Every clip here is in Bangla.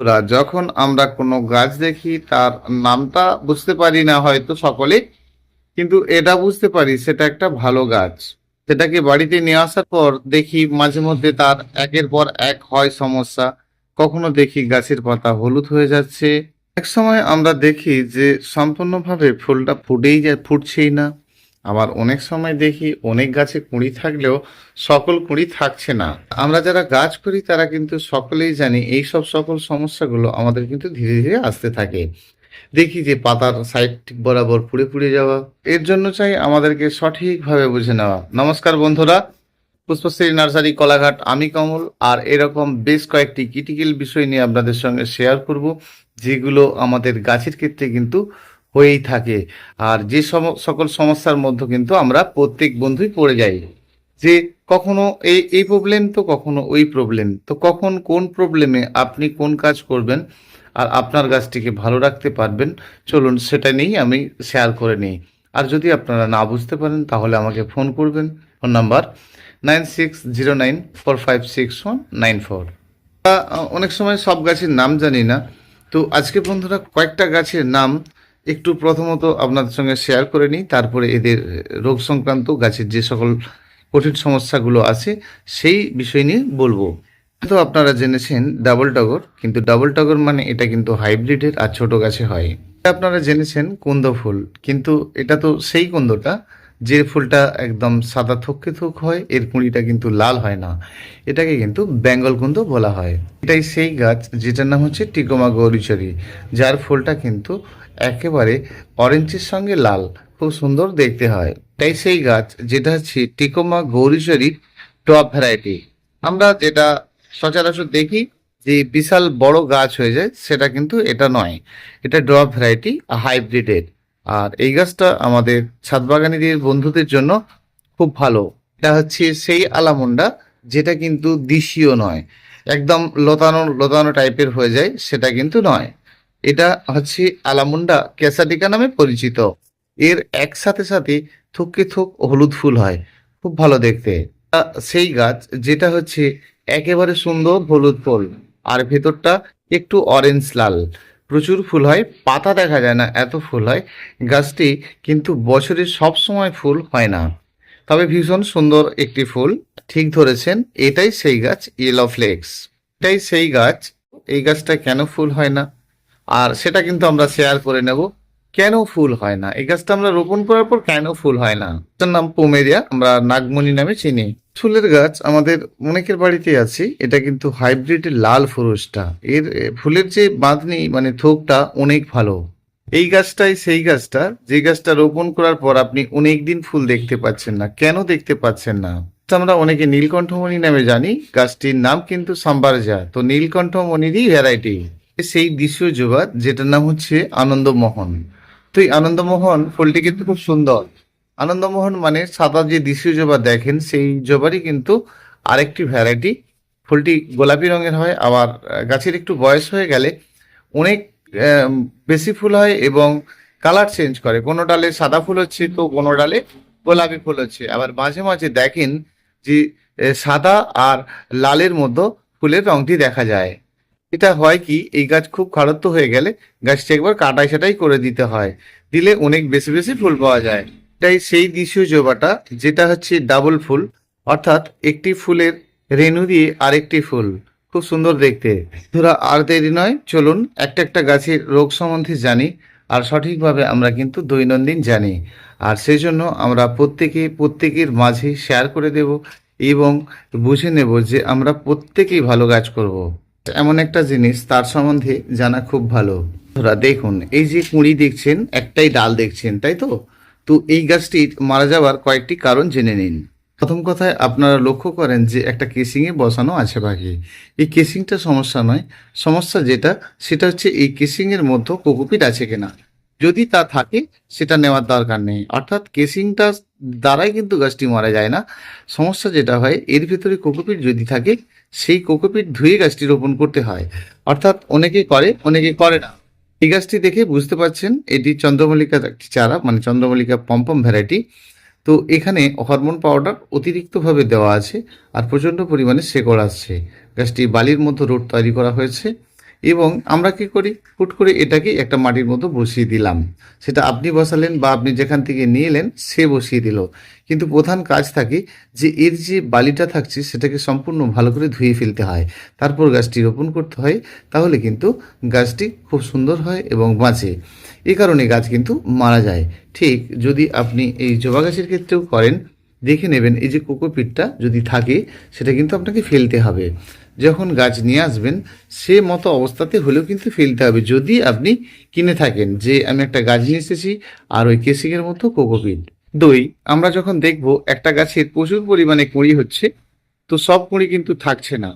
বন্ধুরা, যখন আমরা কোনো গাছ দেখি তার নামটা বুঝতে পারি না হয়তো সকলে কিন্তু এটা বুঝতে পারি সেটা একটা ভালো গাছ। সেটাকে বাড়িতে নিয়ে আসার পর দেখি মাঝে মধ্যে তার একের পর এক হয় সমস্যা। কখনো দেখি গাছের পাতা হলুদ হয়ে যাচ্ছে। এক সময় আমরা দেখি যে সম্পূর্ণভাবে ফুলটা ফুটেই যায় ফুটছেই না। আবার অনেক সময় দেখি অনেক গাছে কুঁড়ি থাকলেও সকল কুঁড়ি থাকছে না। আমরা যারা গাছ করি, তারা কিন্তু সকলেই জানি এই সব সকল সমস্যাগুলো আমাদের কিন্তু ধীরে ধীরে আসতে থাকে। দেখি যে পাতার সাইড বরাবর পুড়ে পুড়ে যাওয়া, এর জন্য চাই আমাদেরকে সঠিকভাবে বুঝে নেওয়া। নমস্কার বন্ধুরা পুষ্পশ্রী নার্সারি কলাঘাট, আমি কমল, আর এরকম বেশ কয়েকটি ক্রিটিক্যাল বিষয় নিয়ে আপনাদের সঙ্গে শেয়ার করব, যেগুলো আমাদের গাছের ক্ষেত্রে কিন্তু হয়েই থাকে। আর যে সকল সমস্যার মধ্যে কিন্তু আমরা প্রত্যেক বন্ধুই পড়ে যাই। যে কখনো এই এই প্রবলেম তো কখনো ওই প্রবলেম তো কখন কোন প্রবলেমে আপনি কোন কাজ করবেন আর আপনার গাছটিকে ভালো রাখতে পারবেন, চলুন সেটা নিয়েই আমি শেয়ার করে নিই। আর যদি আপনারা না বুঝতে পারেন, তাহলে আমাকে ফোন করবেন। Phone number nine six zero nine four five six one nine four অনেক সময় সব গাছের নাম জানি না। তো আজকে বন্ধুরা কয়েকটা গাছের নাম একটু প্রথমত আপনাদের সঙ্গে শেয়ার করে নিই। তারপরে এদের রোগ সংক্রান্ত, গাছের যে সকল কঠিন সমস্যাগুলো আছে, সেই বিষয় নিয়ে বলব। তো আপনারা জেনেছেন ডাবল টগর কিন্তু ডাবল টগর মানে এটা কিন্তু হাইব্রিডের আর ছোট গাছে হয়। আপনারা জেনেছেন কুন্দ ফুল, কিন্তু এটা তো সেই কুন্দটা যে ফুলটা একদম সাদা থককে থক হয়, এর কুঁড়িটা কিন্তু লাল হয় না। এটাকে কিন্তু বেঙ্গল কুন্দ বলা হয়। এটাই সেই গাছ যেটার নাম হচ্ছে টিকোমা গৌরীচরি যার ফুলটা কিন্তু একেবারে অরেঞ্জের সঙ্গে লাল, খুব সুন্দর দেখতে হয়। তাই সেই গাছ, যেটা হচ্ছে টিকোমা গৌরীচরির টপ ভ্যারাইটি। আমরা যেটা সচরাচর দেখি যে বিশাল বড় গাছ হয়ে যায়, সেটা কিন্তু এটা নয়। এটা ড্রপ ভ্যারাইটি, হাইব্রিডের। আর এই গাছটা আমাদের ছাদবাগানিদের বন্ধুদের জন্য খুব ভালো। এটা হচ্ছে সেই আলামুন্ডা, যেটা কিন্তু দিশীয় নয়। একদম লতানো লতানো টাইপের হয়ে যায়, সেটা কিন্তু নয়। এটা হচ্ছে আলামুন্ডা ক্যাসাডিকা নামে পরিচিত। এর একসাথে সাথে থুককে থুক হলুদ ফুল হয়। খুব ভালো দেখতে। সেই গাছ যেটা হচ্ছে একেবারে সুন্দর হলুদ ফুল। আর ভেতরটা একটু অরেঞ্জ লাল। প্রচুর ফুল হয়, পাতা দেখা যায় না, এত ফুল হয়। গাছটি কিন্তু বছরে সব সময় ফুল হয় না। তবে ভীষণ সুন্দর একটি ফুল, ঠিক ধরেছেন, এটাই সেই গাছ ইয়েলো ফ্লেক্স এটাই সেই গাছ, এই গাছটা কেন ফুল হয় না? আর সেটা কিন্তু আমরা শেয়ার করে নেব। কেন ফুল হয় না? এই গাছটা আমরা রোপণ করার পর কেন ফুল হয় না? তার নাম পোমেরিয়া, আমরা নাগমণি নামে চিনি। ফুলের গাছ আমাদের অনেকের বাড়িতে আছে, এটা কিন্তু হাইব্রিড লাল ফুরুষটা এর ফুলের যে বাঁধনি মানে থোকটা অনেক ভালো। এই গাছটাই সেই গাছটা, যে গাছটা রোপণ করার পর আপনি অনেক দিন ফুল দেখতে পাচ্ছেন না। কেন দেখতে পাচ্ছেন না? আমরা অনেকে নীলকণ্ঠমণি নামে জানি। গাছটির নাম কিন্তু সাম্বারজা। তো নীলকণ্ঠমণিরই ভ্যারাইটি সেই দেশীয় জবা যেটার নাম হচ্ছে আনন্দমোহন। তো এই আনন্দমোহন ফুলটি কিন্তু খুব সুন্দর। আনন্দমোহন মানে সাদা যে দেশীয় জবা দেখেন, সেই জবারই কিন্তু আরেকটি ভ্যারাইটি ফুলটি গোলাপি রঙের হয়, আবার গাছের একটু বয়স হয়ে গেলে অনেক বেশি ফুল হয় এবং কালার চেঞ্জ করে। কোনো ডালে সাদা ফুল হচ্ছে তো কোনো ডালে গোলাপি ফুল হচ্ছে। আবার মাঝে মাঝে দেখেন যে সাদা আর লালের মধ্যে ফুলের রংটি দেখা যায়। এটা হয় কি, এই গাছ খুব খারত্ব হয়ে গেলে গাছটি একবার কাটাই ছাটাই করে দিতে হয়। দিলে অনেক বেশি বেশি ফুল পাওয়া যায়। এটাই সেই দেশীয় জবাটা, যেটা হচ্ছে ডাবল ফুল, অর্থাৎ একটি ফুলের রেণু দিয়ে আরেকটি ফুল। খুব সুন্দর দেখতে। ধরা আর দেরি নয়, চলুন একটা একটা গাছের রোগ সম্বন্ধে জানি, আর সঠিকভাবে আমরা কিন্তু দৈনন্দিন জানি। আর সেই জন্য আমরা প্রত্যেকে, প্রত্যেকের মাঝে শেয়ার করে দেব এবং বুঝে নেব যে আমরা প্রত্যেকেই ভালো কাজ করব। এমন একটা জিনিস, তার সম্বন্ধে জানা খুব ভালো। ধরা, দেখুন, এই যে কুঁড়ি দেখছেন, একটাই ডাল দেখছেন, তাই তো? তো এই গাছটির মারা যাওয়ার কয়েকটি কারণ জেনে নিন। প্রথম কথায়, আপনারা লক্ষ্য করেন যে একটা কেসিংয়ে বসানো আছে পাখি এই কেসিংটা সমস্যা নয়। সমস্যা যেটা, সেটা হচ্ছে এই কেসিংয়ের মধ্যে কোকোপিট আছে কিনা। যদি তা থাকে, সেটা নেওয়ার দরকার নেই। অর্থাৎ কেসিংটা দ্বারাই কিন্তু গাছটি মারা যায় না। সমস্যা যেটা হয়, এর ভিতরে কোকোপিট যদি থাকে সেই কোকোপিট ধুয়ে গাছটি রোপণ করতে হয়। অর্থাৎ অনেকে করে অনেকে করে না। এই গাছটি দেখে বুঝতে পারছেন, এটি চন্দ্রমল্লিকার একটি চারা মানে চন্দ্রমল্লিকা পম্পম ভ্যারাইটি। তো এখানে হরমোন পাউডার অতিরিক্তভাবে দেওয়া আছে আর প্রচণ্ড পরিমাণে শেকড় আসছে। গাছটি বালির মধ্যে রোড তৈরি করা হয়েছে। এবং আমরা কি করি? হুট করে এটাকে একটা মাটির মতো বসিয়ে দিলাম। সেটা আপনি বসালেন বা আপনি যেখান থেকে নিয়ে এলেন সে বসিয়ে দিল। কিন্তু প্রধান কাজ থাকে যে এর যে বালিটা থাকছে, সেটাকে সম্পূর্ণ ভালো করে ধুয়ে ফেলতে হয়। তারপর গাছটি রোপণ করতে হয়। তাহলে কিন্তু গাছটি খুব সুন্দর হয় এবং বাঁচে। এ কারণে গাছ কিন্তু মারা যায়। ঠিক যদি আপনি এই জবা গাছের ক্ষেত্রেও করেন দেখে নেবেন, এই যে কোকোপিটটা যদি থাকে, সেটা কিন্তু আপনাকে ফেলতে হবে। যখন গাছ নিয়ে আসবেন, সে মতো অবস্থাতে হলেও কিন্তু ফেলতে হবে। যদি আপনি কিনে থাকেন, যে আমি একটা গাছ নিয়ে এসেছি, আর ওই কেসিংয়ের মতো কোকোপিট দুই, আমরা যখন দেখব, একটা গাছের প্রচুর পরিমাণে কুঁড়ি হচ্ছে, তো সব কুঁড়ি কিন্তু থাকছে না।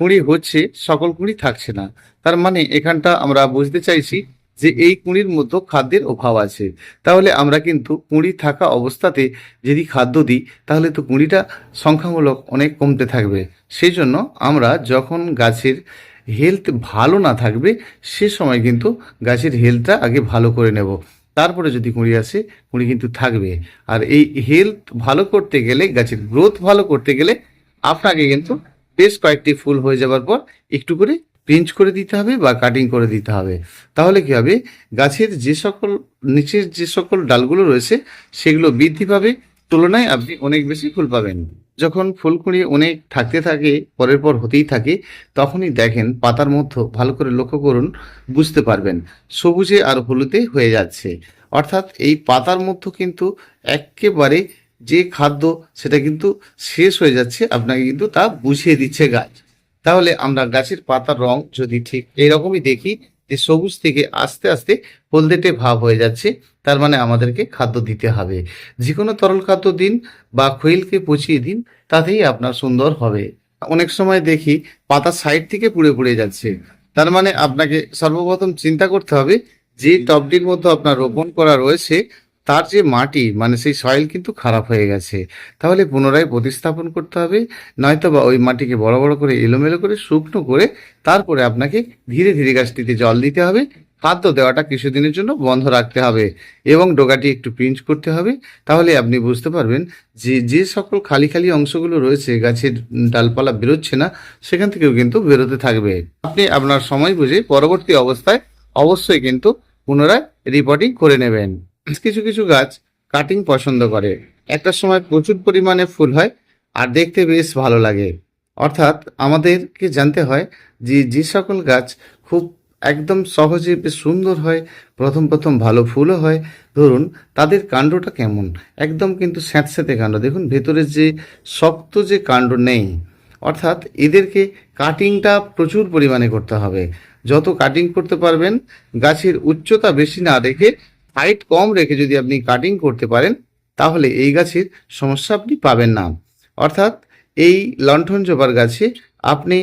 কুঁড়ি হচ্ছে, সকল কুঁড়ি থাকছে না। তার মানে এখানটা আমরা বুঝতে চাইছি যে এই কুঁড়ির মতো খাদ্যের অভাব আছে। তাহলে আমরা কিন্তু কুঁড়ি থাকা অবস্থাতে যদি খাদ্য দিই, তাহলে তো কুঁড়িটা সংখ্যামূলক অনেক কমতে থাকবে। সেই জন্য আমরা যখন গাছের হেলথ ভালো না থাকবে, সে সময় কিন্তু গাছের হেলথটা আগে ভালো করে নেব। তারপরে যদি কুঁড়ি আসে, কুঁড়ি কিন্তু থাকবে। আর এই হেলথ ভালো করতে গেলে, গাছের গ্রোথ ভালো করতে গেলে, আপনাকে কিন্তু বেশ কয়েকটি ফুল হয়ে যাবার পর একটু করে পিঞ্চ করে দিতে হবে বা কাটিং করে দিতে হবে। তাহলে কি হবে? গাছের যে সকল, নিচের যে সকল ডালগুলো রয়েছে, সেগুলো বৃদ্ধি পাবে। তুলনায় আপনি অনেক বেশি ফুল পাবেন। যখন ফুলকুড়ি অনেক থাকতে থাকে, পরের পর হতেই থাকে, তখনই দেখেন পাতার মধ্যে ভালো করে লক্ষ্য করুন, বুঝতে পারবেন। সবুজে আর হলুদে হয়ে যাচ্ছে। অর্থাৎ এই পাতার মধ্যে কিন্তু একেবারে যে খাদ্য, সেটা কিন্তু শেষ হয়ে যাচ্ছে। আপনাকে কিন্তু তা বুঝিয়ে দিচ্ছে গাছ। তাহলে আমরা গাছের পাতার রং যদি ঠিক এইরকমই দেখি, যে সবুজ থেকে আস্তে আস্তে হলদেটে ভাব হয়ে যাচ্ছে, তার মানে আমাদেরকে খাদ্য দিতে হবে। যে কোনো তরল খাদ্য দিন বা খৈলকে পচিয়ে দিন, তাতেই আপনার সুন্দর হবে। অনেক সময় দেখি পাতা সাইড থেকে পুড়ে পুড়ে যাচ্ছে। তার মানে আপনাকে সর্বপ্রথম চিন্তা করতে হবে, যে টবটির মধ্যে আপনার রোপণ করা রয়েছে তার যে মাটি মানে সেই সয়েল কিন্তু খারাপ হয়ে গেছে। তাহলে পুনরায় প্রতিস্থাপন করতে হবে নয়তো বা ওই মাটিকে বড় বড় করে, এলোমেলো করে, শুকনো করে, তারপরে আপনাকে ধীরে ধীরে গাছটিতে জল দিতে হবে। খাদ্য দেওয়াটা কিছুদিনের জন্য বন্ধ রাখতে হবে এবং ডোগাটি একটু পিঞ্চ করতে হবে। তাহলে আপনি বুঝতে পারবেন যে যে সকল খালি খালি অংশগুলো রয়েছে, গাছের ডালপালা বেরোচ্ছে না, সেখান থেকেও কিন্তু বেরোতে থাকবে। আপনি আপনার সময় বুঝে পরবর্তী অবস্থায় অবশ্যই কিন্তু পুনরায় রিপোর্টিং করে নেবেন। কিছু কিছু গাছ কাটিং পছন্দ করে। একটা সময় প্রচুর পরিমাণে ফুল হয় আর দেখতে বেশ ভালো লাগে। অর্থাৎ আমাদেরকে জানতে হয় যে যে সকল গাছ খুব একদম সহজে বেশ সুন্দর হয়, প্রথম প্রথম ভালো ফুলও হয়। ধরুন, তাদের কাণ্ডটা কেমন? একদম কিন্তু স্যাঁতস্যাঁতে কাণ্ড। দেখুন, ভেতরে যে শক্ত যে কাণ্ড নেই, অর্থাৎ এদেরকে কাটিংটা প্রচুর পরিমাণে করতে হবে। যত কাটিং করতে পারবেন, গাছের উচ্চতা বেশি না রেখে হাইট কম রেখে যদি আপনি কাটিং করতে পারেন, তাহলে এই গাছের সমস্যা আপনি পাবেন না। অর্থাৎ এই লণ্ঠন জবার গাছে আপনি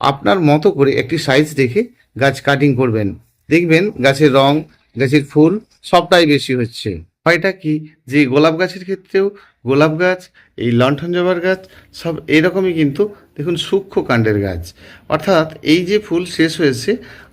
আপনার মতো করে একটি সাইজ দেখে গাছ কাটিং করবেন। দেখবেন গাছের রং, গাছের ফুল সবটাই বেশি হচ্ছে। হয়টা কি যে গোলাপ গাছের ক্ষেত্রেও গোলাপ গাছ, এই লণ্ঠন জবার গাছ সব এরকমই কিন্তু দেখুন সূক্ষ্ম কাণ্ডের গাছ। অর্থাৎ এই যে ফুল শেষ হয়েছে,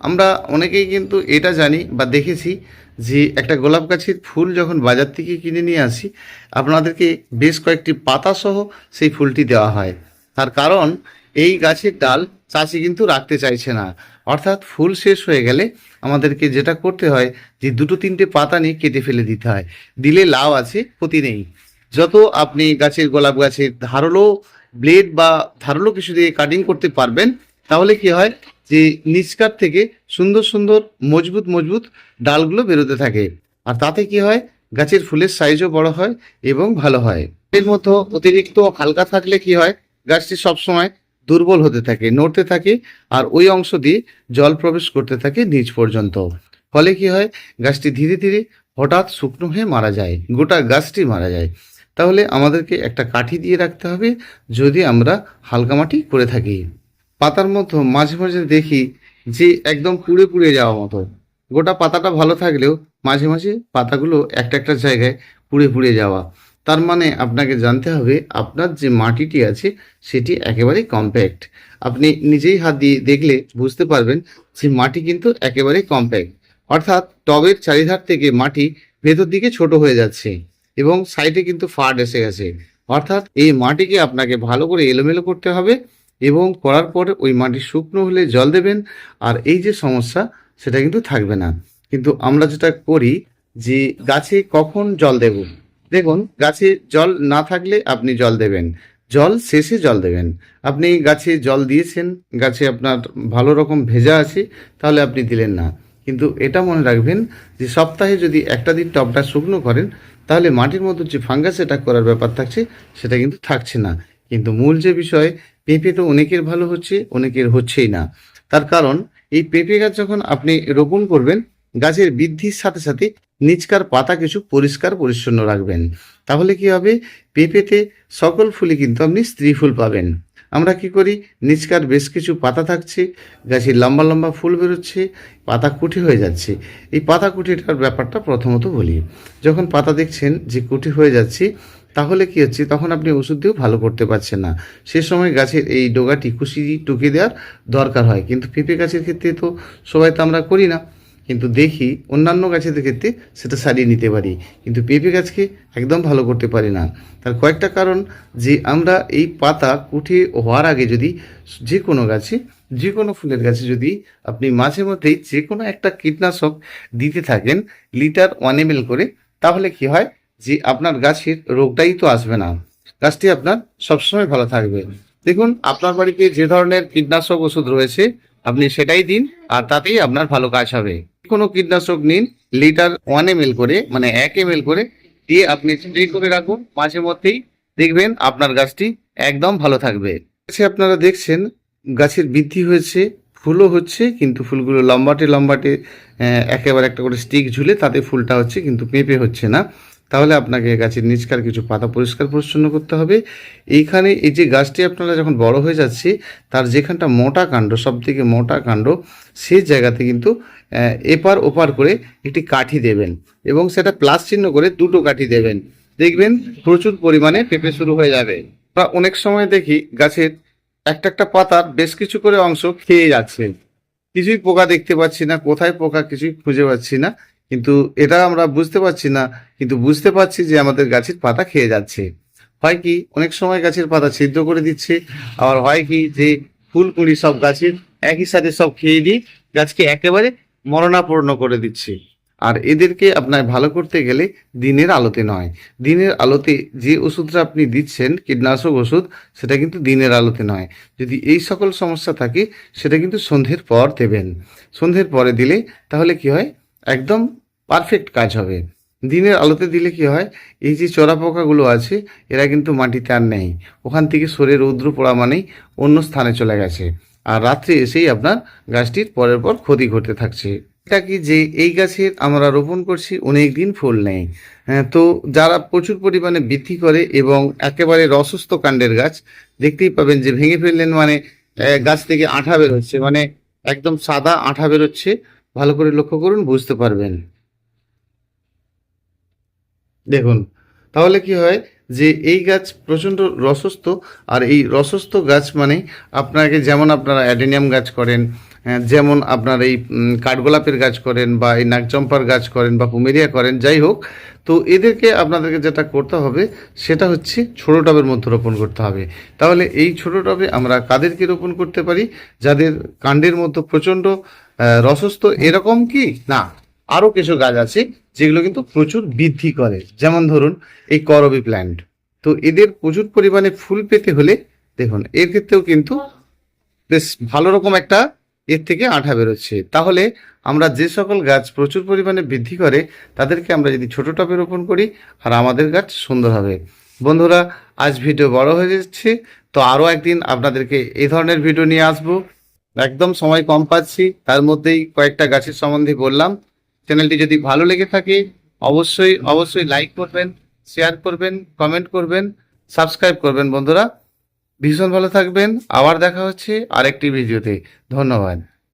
আমরা অনেকেই কিন্তু এটা জানি বা দেখেছি যে একটা গোলাপ গাছের ফুল যখন বাজার থেকে কিনে নিয়ে আসি, আপনাদেরকে বেশ কয়েকটি পাতা সহ সেই ফুলটি দেওয়া হয়। তার কারণ, এই গাছের ডাল চাষি কিন্তু রাখতে চাইছে না। অর্থাৎ ফুল শেষ হয়ে গেলে আমাদেরকে যেটা করতে হয় যে, দুটো তিনটে পাতা নিয়ে কেটে ফেলে দিতে হয়। দিলে লাভ আছে, ক্ষতি নেই। যত আপনি গাছের গোলাপ গাছের ধারালো ব্লেড বা ধারালো কিছু দিয়ে কাটিং করতে পারবেন, তাহলে কি হয়? যে নিচকার থেকে সুন্দর সুন্দর, মজবুত মজবুত ডালগুলো বেরোতে থাকে। আর তাতে কি হয়? গাছের ফুলের সাইজও বড় হয় এবং ভালো হয়। এর মতো অতিরিক্ত হালকা থাকলে কি হয়? গাছটি সবসময় দুর্বল হতে থাকে, নড়তে থাকে আর ওই অংশ দিয়ে জল প্রবেশ করতে থাকে নিচ পর্যন্ত। ফলে কি হয়? গাছটি ধীরে ধীরে হঠাৎ শুকনো হয়ে মারা যায়, গোটা গাছটি মারা যায়। তাহলে আমাদেরকে একটা কাঠি দিয়ে রাখতে হবে, যদি আমরা হালকা মাটি করে থাকি। পাতার মতো মাঝে মাঝে দেখি যে একদম পুড়ে পুড়ে যাওয়া মতো। গোটা পাতাটা ভালো থাকলেও মাঝে মাঝে পাতাগুলো একটা একটা জায়গায় পুড়ে পুড়ে যাওয়া। তার মানে আপনাকে জানতে হবে আপনার যে মাটিটি আছে সেটি একেবারেই কম্প্যাক্ট আপনি নিজেই হাত দিয়ে দেখলে বুঝতে পারবেন যে মাটি কিন্তু একেবারেই কম্প্যাক্ট অর্থাৎ টবের চারিধার থেকে মাটি ভেতর দিকে ছোট হয়ে যাচ্ছে এবং সাইডে কিন্তু ফাট এসে গেছে। অর্থাৎ এই মাটিকে আপনাকে ভালো করে এলোমেলো করতে হবে। এবং করার পরে ওই মাটি শুকনো হলে জল দেবেন, আর এই যে সমস্যা, সেটা কিন্তু থাকবে না। কিন্তু আমরা যেটা করি যে গাছে কখন জল দেব? দেখুন, গাছে জল না থাকলে আপনি জল দেবেন। জল শেষে জল দেবেন। আপনি গাছে জল দিয়েছেন, গাছে আপনার ভালো রকম ভেজা আছে, তাহলে আপনি দিলেন না। কিন্তু এটা মনে রাখবেন যে সপ্তাহে যদি একটা দিন টবটা শুকনো করেন, তাহলে মাটির মধ্যে যে ফাঙ্গাস অ্যাটাক করার ব্যাপার থাকছে, সেটা কিন্তু থাকছে না। কিন্তু মূল যে বিষয়, পেঁপে তো অনেকের ভালো হচ্ছে, অনেকের হচ্ছেই না। তার কারণ, এই পেঁপে গাছ যখন আপনি রোপণ করবেন, গাছের বৃদ্ধির সাথে সাথে নিচকার পাতা কিছু পরিষ্কার পরিচ্ছন্ন রাখবেন। তাহলে কি হবে? পেঁপেতে সকল ফুলে কিন্তু আপনি স্ত্রী ফুল পাবেন। আমরা কি করি? নিচকার বেশ কিছু পাতা থাকছে, গাছে লম্বা লম্বা ফুল বেরোচ্ছে, পাতা কুঠি হয়ে যাচ্ছে। এই পাতা কুঠিটার ব্যাপারটা প্রথমত বলি। যখন পাতা দেখছেন যে কুঠি হয়ে যাচ্ছে তাহলে কি হচ্ছে? তখন আপনি ওষুধ দিয়েও ভালো করতে পারছেন না। সে সময় গাছের এই ডোগাটি কুশি টুকে দেওয়ার দরকার হয়। কিন্তু পেঁপে গাছের ক্ষেত্রে তো সবাই তো আমরা করি না। কিন্তু দেখি অন্যান্য গাছের ক্ষেত্রে সেটা সারিয়ে নিতে পারি। কিন্তু পেঁপে গাছকে একদম ভালো করতে পারি না। তার কয়েকটা কারণ যে আমরা এই পাতা কুঠে হওয়ার আগে যদি যে কোনো গাছে, যে কোনো ফুলের গাছে যদি আপনি মাঝে মধ্যেই যে কোনো একটা কীটনাশক দিতে থাকেন, লিটার ওয়ান এম করে, তাহলে কি হয়? যে আপনার গাছের রোগটাই তো আসবে না। গাছটি আপনার সবসময় ভালো থাকবে। দেখুন, আপনার বাড়িতে যে ধরনের কীটনাশক ওষুধ রয়েছে, আপনি সেটাই দিন আর তাতেই আপনার ভালো কাজ হবে। কোনো কীটনাশক নিন, লিটার ওয়ান এম করে মানে এক এম করে দিয়ে আপনি স্প্রে করে রাখুন। মাঝে মধ্যেই দেখবেন আপনার গাছটি একদম ভালো থাকবে। গাছে আপনারা দেখছেন, গাছের বৃদ্ধি হয়েছে, ফুলও হচ্ছে, কিন্তু ফুলগুলো লম্বাটে লম্বাটে একেবারে একটা করে স্টিক ঝুলে তাতে ফুলটা হচ্ছে, কিন্তু পেঁপে হচ্ছে না। তাহলে আপনাকে গাছের নিচকার কিছু পাতা পরিষ্কার পরিচ্ছন্ন করতে হবে। এইখানে এই যে গাছটি আপনারা যখন বড় হয়ে যাচ্ছে, তার যেখানটা মোটা কাণ্ড সব থেকে মোটা কাণ্ড সেই জায়গাতে কিন্তু এপার ওপার করে একটি কাঠি দেবেন এবং সেটা প্লাস চিহ্ন করে দুটো কাঠি দেবেন। দেখবেন প্রচুর পরিমাণে পেঁপে শুরু হয়ে যাবে। আমরা অনেক সময় দেখি গাছের একটা একটা পাতার বেশ কিছু করে অংশ খেয়ে যাচ্ছে। কিছুই পোকা দেখতে পাচ্ছি না, কোথায় পোকা কিছুই খুঁজে পাচ্ছি না। কিন্তু এটা আমরা বুঝতে পারছি না। কিন্তু বুঝতে পারছি যে আমাদের গাছের পাতা খেয়ে যাচ্ছে। হয় কি, অনেক সময় গাছের পাতা ছিদ্র করে দিচ্ছে। আবার হয় কি যে ফুল কুড়ি সব গাছের একই সাথে সব খেয়ে দিয়ে গাছকে একেবারে মরণাপূর্ণ করে দিচ্ছে। আর এদেরকে আপনার ভালো করতে গেলে দিনের আলোতে নয়। দিনের আলোতে যে ওষুধটা আপনি দিচ্ছেন, কীটনাশক ওষুধ, সেটা কিন্তু দিনের আলোতে নয়। যদি এই সকল সমস্যা থাকে, সেটা কিন্তু সন্ধ্যের পর দেবেন। সন্ধ্যের পরে দিলে তাহলে কি হয়? একদম পারফেক্ট কাজ হবে। দিনের আলোতে দিলে কি হয় এই যে চড়া পোকাগুলো আছে এরা কিন্তু মাটিতে আর নেই। ওখান থেকে সরে রৌদ্র পড়া মানেই অন্য স্থানে চলে গেছে। আর রাত্রে এসেই আপনার গাছটির পরের পর ক্ষতি ঘটতে থাকছে। এটা কি যে এই গাছের আমরা রোপণ করছি অনেক দিন ফুল নেই। হ্যাঁ, তো যারা প্রচুর পরিমাণে বৃদ্ধি করে এবং একেবারে রসস্থ কাণ্ডের গাছ দেখতেই পাবেন যে ভেঙে ফেললেন মানে গাছ থেকে আঠা বেরোচ্ছে। মানে একদম সাদা আঠা বেরোচ্ছে। ভালো করে লক্ষ্য করুন, বুঝতে পারবেন। দেখুন, তাহলে কি হয় যে এই গাছ প্রচণ্ড রসস্থ, আর এই রসস্থ গাছ মানে আপনাকে যেমন আপনারা অ্যাডেনিয়াম গাছ করেন যেমন আপনার এই কাঠগোলাপের গাছ করেন বা এই নাগচম্পার গাছ করেন বা পুমেরিয়া করেন, যাই হোক, তো এদেরকে আপনাদেরকে যেটা করতে হবে, সেটা হচ্ছে ছোটো টবের মধ্যে রোপণ করতে হবে। তাহলে এই ছোটো টবে আমরা কাদেরকে রোপণ করতে পারি? যাদের কাণ্ডের মধ্যে প্রচণ্ড রসস্থ, এরকম কি? না, আরও কিছু গাছ আছে যেগুলো কিন্তু প্রচুর বৃদ্ধি করে। যেমন ধরুন, এই করবি প্ল্যান্ট। তো এদের প্রচুর পরিমাণে ফুল পেতে হলে, দেখুন, এর ক্ষেত্রেও কিন্তু বেশ ভালো রকম একটা এর থেকে আঠা বেরোচ্ছে। তাহলে আমরা যে সকল গাছ প্রচুর পরিমাণে বৃদ্ধি করে, তাদেরকে আমরা যদি ছোটো টবে রোপণ করি আর আমাদের গাছ সুন্দর হবে। বন্ধুরা, আজ ভিডিও বড় হয়ে যাচ্ছে, তো আরও একদিন আপনাদেরকে এই ধরনের ভিডিও নিয়ে আসব। একদম সময় কম পাচ্ছি, তার মধ্যেই কয়েকটা গাছের সম্বন্ধে বললাম। চ্যানেলটি যদি ভালো লেগে থাকে, অবশ্যই অবশ্যই লাইক করবেন শেয়ার করবেন কমেন্ট করবেন সাবস্ক্রাইব করবেন বন্ধুরা। ভীষণ ভালো থাকবেন। আবার দেখা হচ্ছে আরেকটি ভিডিওতে। ধন্যবাদ।